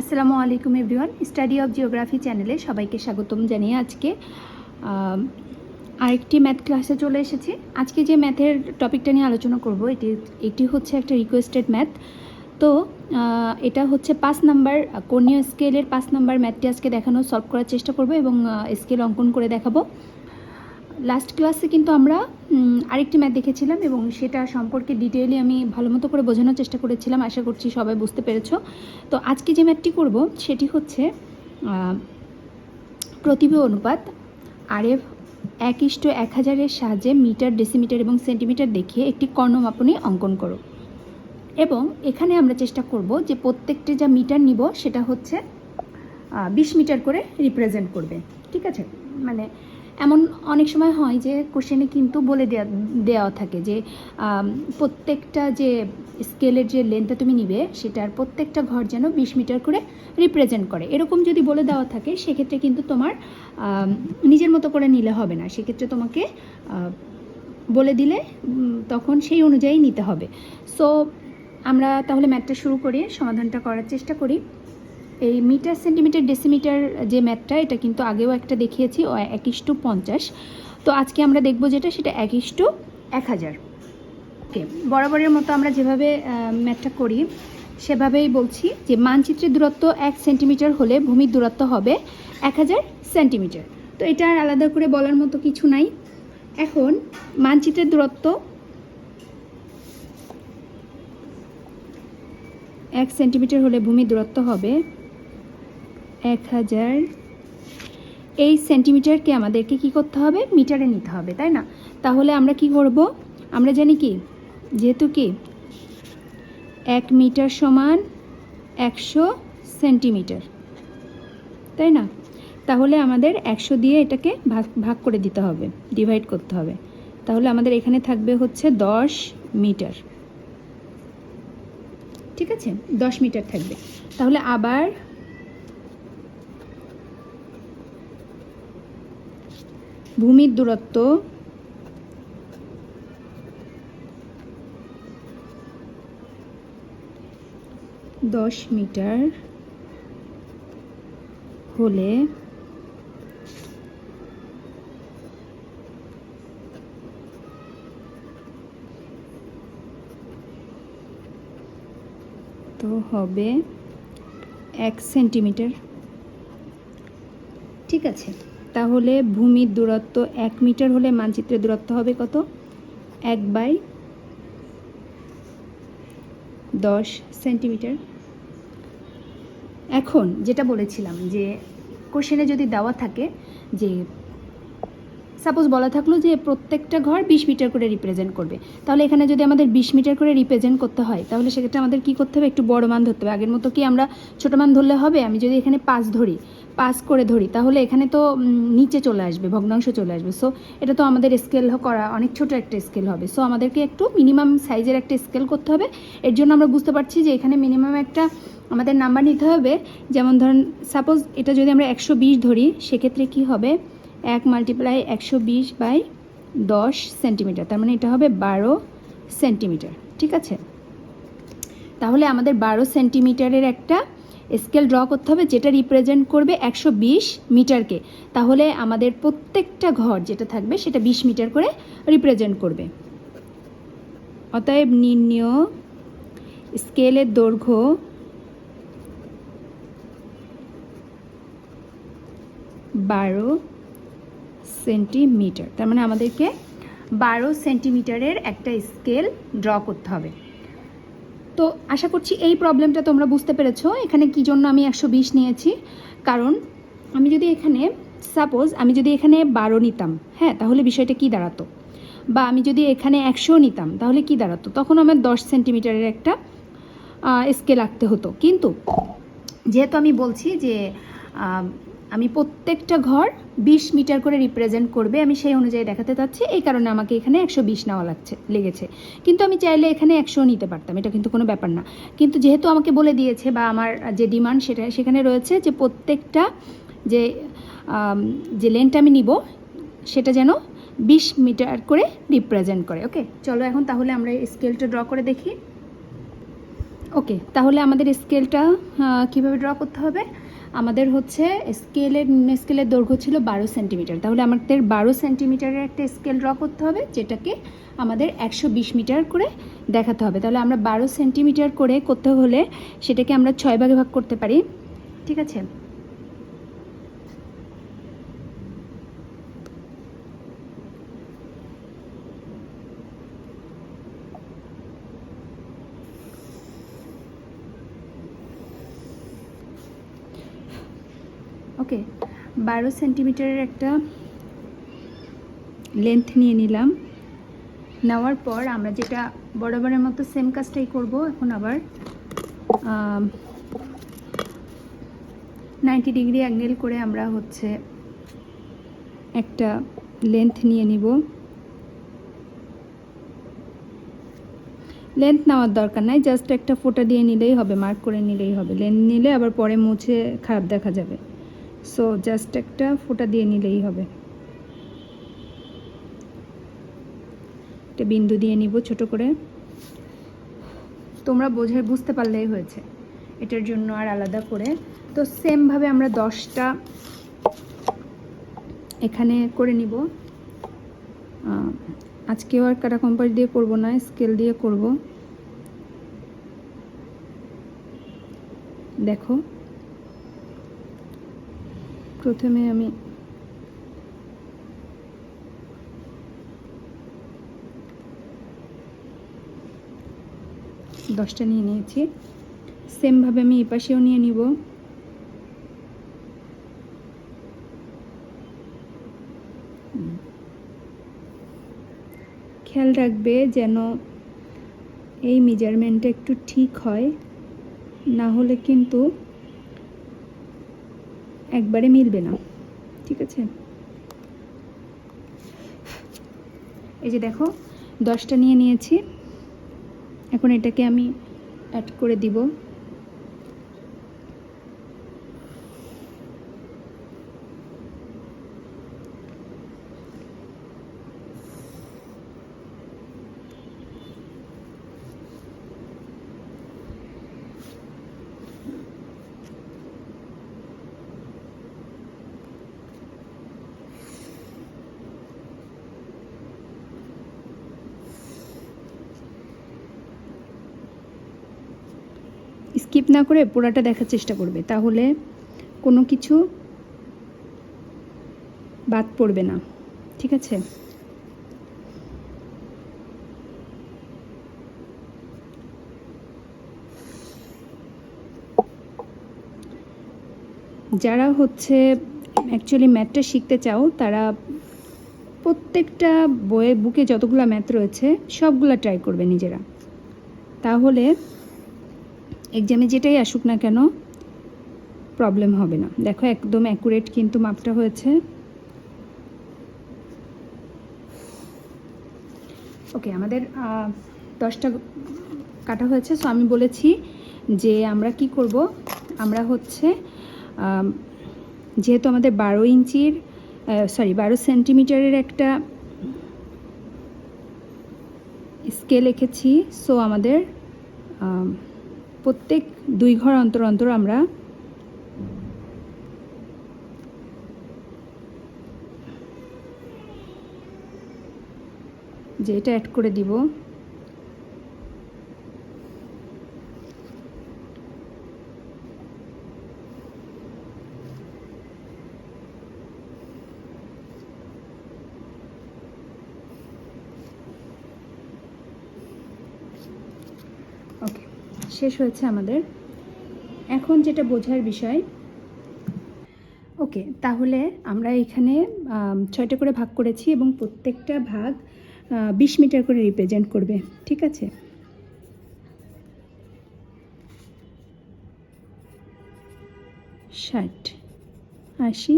আসসালামু আলাইকুম everyone, study of geography চ্যানেলে সবাইকে স্বাগতম জানিয়ে আজকে আরেকটি ম্যাথ ক্লাসে চলে এসেছি। আজকে যে ম্যাথের টপিকটা নিয়ে আলোচনা করব, এটি এটি হচ্ছে একটা রিকোয়েস্টেড ম্যাথ। তো এটা হচ্ছে পাঁচ নাম্বার কর্ণীয় স্কেলের পাঁচ নাম্বার ম্যাথটি আজকে দেখানো সলভ করার চেষ্টা করব এবং স্কেল অঙ্কন করে দেখাবো। লাস্ট ক্লাসে কিন্তু আমরা আরেকটি ম্যাথ দেখেছিলাম এবং সেটা সম্পর্কে ডিটেইলি আমি ভালো মতো করে বোঝানোর চেষ্টা করেছিলাম। আশা করছি সবাই বুঝতে পেরেছ। তো আজকে যে ম্যাথটি করব, সেটি হচ্ছে প্রতিভ অনুপাত আর এফ এক ইষ্ট এক হাজারের সাহায্যে মিটার ডেসিমিটার এবং সেন্টিমিটার দেখিয়ে একটি কর্ণমাপনী অঙ্কন করো। এবং এখানে আমরা চেষ্টা করব যে প্রত্যেকটি যা মিটার নিব, সেটা হচ্ছে বিশ মিটার করে রিপ্রেজেন্ট করবে। ঠিক আছে? মানে এমন অনেক সময় হয় যে কোশ্চেনে কিন্তু বলে দেওয়া দেওয়া থাকে যে প্রত্যেকটা যে স্কেলের যে লেন্থটা তুমি নিবে, সেটার প্রত্যেকটা ঘর যেন বিশ মিটার করে রিপ্রেজেন্ট করে। এরকম যদি বলে দেওয়া থাকে, সেক্ষেত্রে কিন্তু তোমার নিজের মতো করে নিলে হবে না। সেক্ষেত্রে তোমাকে বলে দিলে তখন সেই অনুযায়ী নিতে হবে। সো আমরা তাহলে ম্যাথটা শুরু করে, সমাধানটা করার চেষ্টা করি। এই মিটার সেন্টিমিটার, ডেসিমিটার যে ম্যাথটা, এটা কিন্তু আগেও একটা দেখিয়েছি এক ইস্টু পঞ্চাশ। তো আজকে আমরা দেখব যেটা, সেটা এক ইস্টু এক হাজার। ওকে বরাবরের মতো আমরা যেভাবে ম্যাথটা করি, সেভাবেই বলছি যে মানচিত্রের দূরত্ব এক সেন্টিমিটার হলে ভূমির দূরত্ব হবে এক হাজার সেন্টিমিটার। তো এটা আর আলাদা করে বলার মতো কিছু নাই। এখন মানচিত্রের দূরত্ব এক সেন্টিমিটার হলে ভূমির দূরত্ব হবে এক হাজার এই সেন্টিমিটারকে আমাদেরকে কি করতে হবে? মিটারে নিতে হবে, তাই না? তাহলে আমরা কি করব? আমরা জানি কি? যেহেতু কি? এক মিটার সমান একশো সেন্টিমিটার, তাই না? তাহলে আমাদের একশো দিয়ে এটাকে ভাগ ভাগ করে দিতে হবে ডিভাইড করতে হবে। তাহলে আমাদের এখানে থাকবে হচ্ছে দশ মিটার, ঠিক আছে? দশ মিটার থাকবে। তাহলে আবার ভূমির দূরত্ব দশ মিটার হলে তো হবে এক সেন্টিমিটার। ঠিক আছে। তাহলে ভূমির দূরত্ব এক মিটার হলে মানচিত্রের দূরত্ব হবে কত? এক বাই দশ সেন্টিমিটার। এখন যেটা বলেছিলাম যে কোশ্চেনে যদি দেওয়া থাকে যে সাপোজ বলা থাকল যে প্রত্যেকটা ঘর বিশ মিটার করে রিপ্রেজেন্ট করবে। তাহলে এখানে যদি আমাদের বিশ মিটার করে রিপ্রেজেন্ট করতে হয়, তাহলে সেক্ষেত্রে আমাদের কি করতে হবে? একটু বড় মান ধরতে হবে। আগের মতো কি আমরা ছোট মান ধরলে হবে? আমি যদি এখানে পাঁচ ধরি পাস করে ধরি, তাহলে এখানে তো নিচে চলে আসবে, ভগ্নাংশ চলে আসবে। সো এটা তো আমাদের স্কেল করা, অনেক ছোট একটা স্কেল হবে। সো আমাদেরকে একটু মিনিমাম সাইজের একটা স্কেল করতে হবে। এর জন্য আমরা বুঝতে পারছি যে এখানে মিনিমাম একটা আমাদের নাম্বার নিতে হবে। যেমন ধরুন সাপোজ এটা যদি আমরা একশো বিশ ধরি, সেক্ষেত্রে কি হবে? এক মাল্টিপ্লাই একশো বিশ বাই দশ সেন্টিমিটার তার মানে এটা হবে বারো সেন্টিমিটার ঠিক আছে? তাহলে আমাদের বারো সেন্টিমিটারের একটা স্কেল ড্র করতে হবে, যেটা রিপ্রেজেন্ট করবে একশো বিশ মিটারকে তাহলে আমাদের প্রত্যেকটা ঘর যেটা থাকবে, সেটা বিশ মিটার করে রিপ্রেজেন্ট করবে। অতএব নির্ণয় স্কেলের দৈর্ঘ্য বারো সেন্টিমিটার তার মানে আমাদেরকে বারো সেন্টিমিটারের একটা স্কেল ড্র করতে হবে। তো আশা করছি এই প্রবলেমটা তোমরা বুঝতে পেরেছ। এখানে কি জন্য আমি একশো বিশ নিয়েছি? কারণ আমি যদি এখানে সাপোজ আমি যদি এখানে বারো নিতাম হ্যাঁ তাহলে বিষয়টা কি দাঁড়াতো? বা আমি যদি এখানে একশো নিতাম, তাহলে কি দাঁড়াতো? তখন আমার দশ সেন্টিমিটারের একটা স্কেল আঁকতে হতো। কিন্তু যেহেতু আমি বলছি যে আমি প্রত্যেকটা ঘর বিশ মিটার করে রিপ্রেজেন্ট করবে, আমি সেই অনুযায়ী দেখাতে চাচ্ছি। এই কারণে আমাকে এখানে একশো বিশ নেওয়া লাগছে, লেগেছে। কিন্তু আমি চাইলে এখানে একশো নিতে পারতাম, এটা কিন্তু কোনো ব্যাপার না। কিন্তু যেহেতু আমাকে বলে দিয়েছে বা আমার যে ডিমান্ড সেটা, সেখানে রয়েছে যে প্রত্যেকটা যে যে লেন্থ আমি নিব, সেটা যেন বিশ মিটার করে রিপ্রেজেন্ট করে ওকে চলো এখন তাহলে আমরা স্কেলটা ড্র করে দেখি। ওকে তাহলে আমাদের স্কেলটা কীভাবে ড্র করতে হবে? আমাদের হচ্ছে স্কেলের স্কেলের দৈর্ঘ্য ছিল বারো সেন্টিমিটার। তাহলে আমাদের বারো সেন্টিমিটারের একটা স্কেল ড্র করতে হবে, যেটাকে আমাদের একশো বিশ মিটার করে দেখাতে হবে। তাহলে আমরা বারো সেন্টিমিটার করে করতে হলে সেটাকে আমরা ছয় ভাগে ভাগ করতে পারি। ঠিক আছে ওকে বারো সেন্টিমিটারের একটা লেন্থ নিয়ে নিলাম। নেওয়ার পর আমরা যেটা বরাবরের মতো সেম কাজটাই করব এখন আবার নাইনটি ডিগ্রি অ্যাঙ্গেল করে আমরা হচ্ছে একটা লেন্থ নিয়ে নিব। লেন্থ নেওয়ার দরকার নাই জাস্ট একটা ফোটা দিয়ে নিলেই হবে মার্ক করে নিলেই হবে। লেন্থ নিলে আবার পরে মুছে খারাপ দেখা যাবে। সো জাস্ট একটা ফোঁটা দিয়ে নিলেই হবে। একটা বিন্দু দিয়ে নিব ছোট করে। তোমরা বোঝে বুঝতে পারলেই হয়েছে। এটার জন্য আর আলাদা করে। তো সেমভাবে আমরা দশটা এখানে করে নিব। আজকেও আর কাটা কম্পাস দিয়ে করব না স্কেল দিয়ে করব। দেখো। প্রথমে আমি দশটা নিয়ে নিয়েছি। সেমভাবে আমি এপাশেও নিয়ে নিব। খেয়াল রাখবে যেন এই মেজারমেন্টটা একটু ঠিক হয়। না হলে কিন্তু একবারে মিলবে না। ঠিক আছে? এই যে দেখো, দশটা নিয়ে নিয়েছি। এখন এটাকে আমি অ্যাড করে দিব। স্কিপ না করে পুরাটা দেখার চেষ্টা করবে, তাহলে কোনো কিছু বাদ পড়বে না, ঠিক আছে? যারা হচ্ছে অ্যাকচুয়ালি ম্যাথটা শিখতে চাও, তারা প্রত্যেকটা বইয়ে বুকে যতগুলো ম্যাথ রয়েছে, সবগুলো ট্রাই করবে নিজেরা। তাহলে এক্সামে যেটাই আসুক না কেন প্রবলেম হবে না। দেখো একদম অ্যাকুরেট কিন্তু মাপটা হয়েছে। ওকে আমাদের দশটা কাটা হয়েছে। সো আমি বলেছি যে আমরা কি করব? আমরা হচ্ছে যেহেতু আমাদের বারো ইঞ্চির সরি বারো সেন্টিমিটারের একটা স্কেল এঁকেছি সো আমাদের আম, প্রত্যেক দুই ঘর অন্তর অন্তর আমরা যে এটা অ্যাড করে দিব ওকে শেষ হয়েছে আমাদের। এখন যেটা বোঝার বিষয়, ওকে, তাহলে আমরা এখানে ছয়টা করে ভাগ করেছি এবং প্রত্যেকটা ভাগ বিশ মিটার করে রিপ্রেজেন্ট করবে, ঠিক আছে? ষাট, আশি,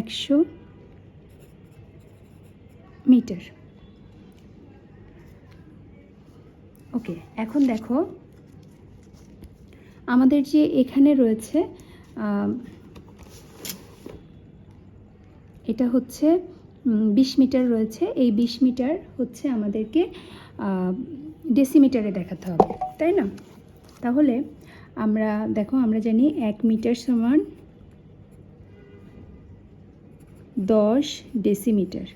একশো মিটার। ওকে, এখন দেখো। আমাদের যে এখানে রয়েছে এটা হচ্ছে বিশ মিটার রয়েছে। এই বিশ মিটার হচ্ছে আমাদেরকে ডেসিমিটারে দেখাতে হবে, তাই না? তাহলে আমরা, দেখো, আমরা জানি এক মিটার সমান দশ ডেসিমিটার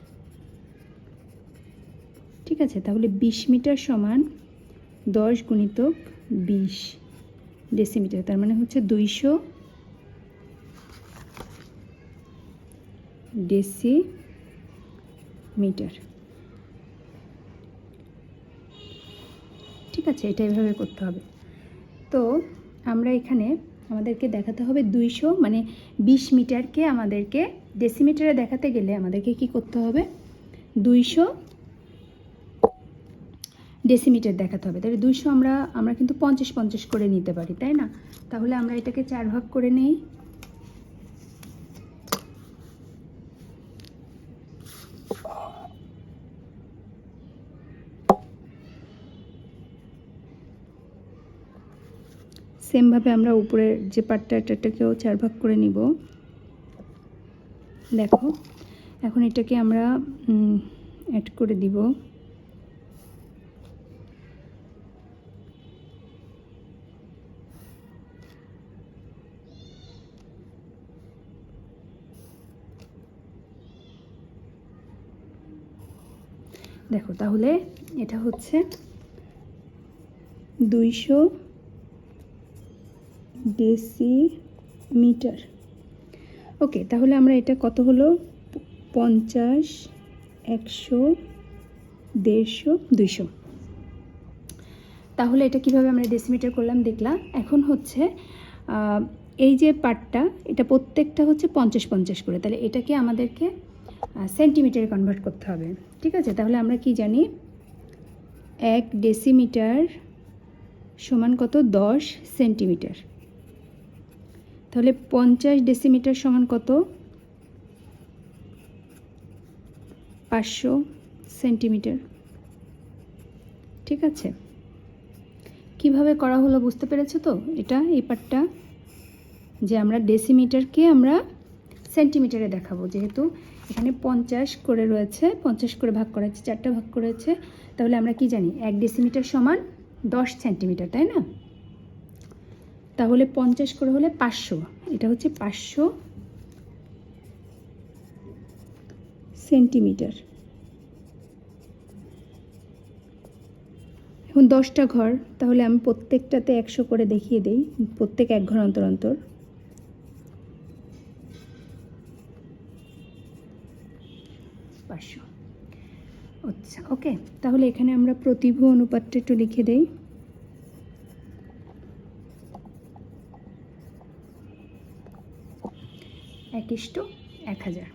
ঠিক আছে, তাহলে বিশ মিটার সমান দশ গুণিতক বিশ ডেসিমিটার তার মানে হচ্ছে দুইশো ডেসি মিটার ঠিক আছে, এটা এভাবে করতে হবে। তো আমরা এখানে আমাদেরকে দেখাতে হবে দুইশো মানে বিশ মিটারকে আমাদেরকে ডেসিমিটারে দেখাতে গেলে আমাদেরকে কি করতে হবে? দুইশো ডেসিমিটার দেখাতে হবে। তাহলে দুইশো আমরা আমরা কিন্তু পঞ্চাশ পঞ্চাশ করে নিতে পারি, তাই না? তাহলে আমরা এটাকে চার ভাগ করে নেই। সেমভাবে আমরা উপরের যে পাটটা চার ভাগ করে নিব। দেখো, এখন এটাকে আমরা অ্যাড করে দিব দেখো তাহলে এটা হচ্ছে দুইশো ডেসিমিটার। ওকে, তাহলে আমরা এটা কত হলো? পঞ্চাশ, একশো, দেড়শো, দুইশো। তাহলে এটা কীভাবে আমরা ডেসিমিটার করলাম দেখলাম? এখন হচ্ছে এই যে পার্টটা, এটা প্রত্যেকটা হচ্ছে পঞ্চাশ পঞ্চাশ করে। তাহলে এটাকে আমাদেরকে সেন্টিমিটারে কনভার্ট করতে হবে। ঠিক আছে? তাহলে আমরা কি জানি? এক ডেসিমিটার সমান কত? দশ সেন্টিমিটার তাহলে পঞ্চাশ ডেসিমিটার সমান কত? পাঁচশো সেন্টিমিটার ঠিক আছে? কীভাবে করা হলো বুঝতে পেরেছ তো? এটা, এই পার্টটা যে আমরা ডেসিমিটারকে আমরা সেন্টিমিটারে দেখাবো, যেহেতু এখানে পঞ্চাশ করে রয়েছে, পঞ্চাশ করে ভাগ করা হচ্ছে চারটা ভাগ করেছে তাহলে আমরা কি জানি? এক ডেসিমিটার সমান দশ সেন্টিমিটার তাই না? তাহলে পঞ্চাশ করে হলে পাঁচশো। এটা হচ্ছে পাঁচশো সেন্টিমিটার এখন দশটা ঘর, তাহলে আমি প্রত্যেকটাতে একশো করে দেখিয়ে দিই। প্রত্যেক এক ঘর অন্তর অন্তর। পাঁচশো আচ্ছা ওকে, তাহলে এখানে আমরা প্রতিভু অনুপাতটা একটু লিখে দেই। এক এক হাজার।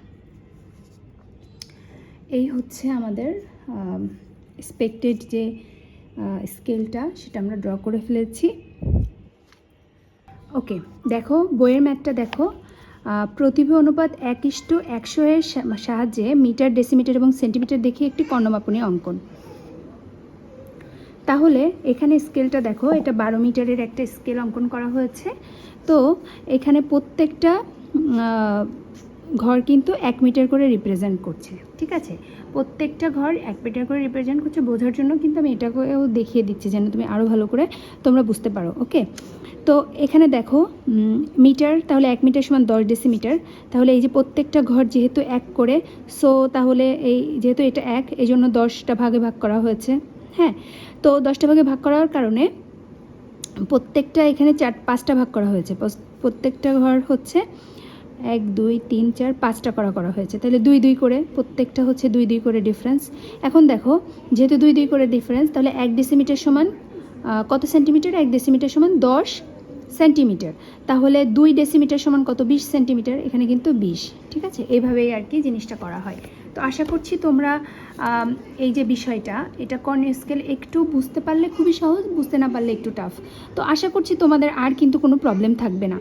এই হচ্ছে আমাদের এক্সপেক্টেড যে স্কেলটা সেটা আমরা ড্র করে ফেলেছি। ওকে, দেখো, বইয়ের ম্যাথটা দেখো। প্রতিভা অনুপাত এক ইস্টু একশো এর সাহায্যে মিটার, ডেসিমিটার এবং সেন্টিমিটার দেখে একটি কর্ণমাপনী অঙ্কন। তাহলে এখানে স্কেলটা দেখো, এটা বারো মিটারের একটা স্কেল অঙ্কন করা হয়েছে। তো এখানে প্রত্যেকটা ঘর কিন্তু এক মিটার করে রিপ্রেজেন্ট করছে, ঠিক আছে? প্রত্যেকটা ঘর এক মিটার করে রিপ্রেজেন্ট করছে, বোঝার জন্য কিন্তু আমি এটাকেও দেখিয়ে দিচ্ছি যেন তুমি আরও ভালো করে তোমরা বুঝতে পারো ওকে তো এখানে দেখো মিটার, তাহলে এক মিটার সমান দশ ডেসিমিটার তাহলে এই যে প্রত্যেকটা ঘর যেহেতু এক করে সো তাহলে এই যেহেতু এটা এক এই জন্য দশটা ভাগে ভাগ করা হয়েছে। হ্যাঁ তো দশটা ভাগে ভাগ করার কারণে প্রত্যেকটা এখানে চার, পাঁচটা ভাগ করা হয়েছে। প্রত্যেকটা ঘর হচ্ছে এক, দুই, তিন, চার, পাঁচটা করা করা হয়েছে। তাহলে দুই দুই করে, প্রত্যেকটা হচ্ছে দুই দুই করে ডিফারেন্স এখন দেখো, যেহেতু দুই দুই করে ডিফারেন্স তাহলে এক ডেসিমিটার সমান কত সেন্টিমিটার এক ডেসিমিটার সমান দশ সেন্টিমিটার। তাহলে দুই ডেসিমিটার সমান কত? বিশ সেন্টিমিটার, এখানে কিন্তু বিশ। ঠিক আছে? এইভাবেই আর কি জিনিসটা করা হয়। তো আশা করছি তোমরা এই যে বিষয়টা, এটা কর্নিয়া স্কেল একটু বুঝতে পারলে খুবই সহজ, বুঝতে না পারলে একটু টাফ তো আশা করছি তোমাদের আর কিন্তু কোনো প্রবলেম থাকবে না।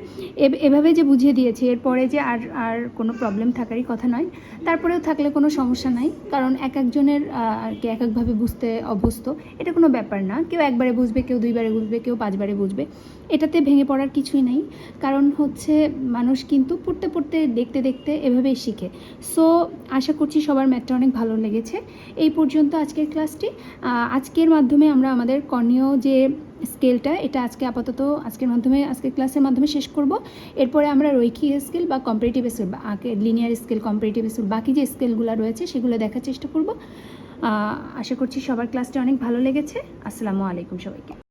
এভাবে যে বুঝিয়ে দিয়েছি, এরপরে যে আর আর কোনো প্রবলেম থাকারই কথা নয়। তারপরেও থাকলে কোনো সমস্যা নাই, কারণ এক একজনের আর কি এক একভাবে বুঝতে অভ্যস্ত। এটা কোনো ব্যাপার না। কেউ একবারে বুঝবে, কেউ দুইবারে বুঝবে, কেউ পাঁচবারে বুঝবে। এটাতে ভেঙে পড়ার কিছুই নাই। কারণ হচ্ছে মানুষ কিন্তু পড়তে পড়তে, দেখতে দেখতে এভাবেই শিখে। সো আশা করছি সবার ম্যাথটা অনেক ভালো লেগেছে। এই পর্যন্ত আজকের ক্লাসটি আজকের মাধ্যমে আমরা আমাদের কর্ণীয় যে স্কেলটা এটা আজকে আপাতত আজকের মাধ্যমে, আজকের ক্লাসের মাধ্যমে শেষ করব। এরপরে আমরা রৈখিক স্কেল বা কম্পারেটিভ স্কেল বা লিনিয়ার স্কেল কম্পারেটিভ স্কেল বাকি যে স্কেলগুলো রয়েছে, সেগুলো দেখার চেষ্টা করব। আশা করছি সবার ক্লাসটা অনেক ভালো লেগেছে। আসসালামু আলাইকুম সবাইকে।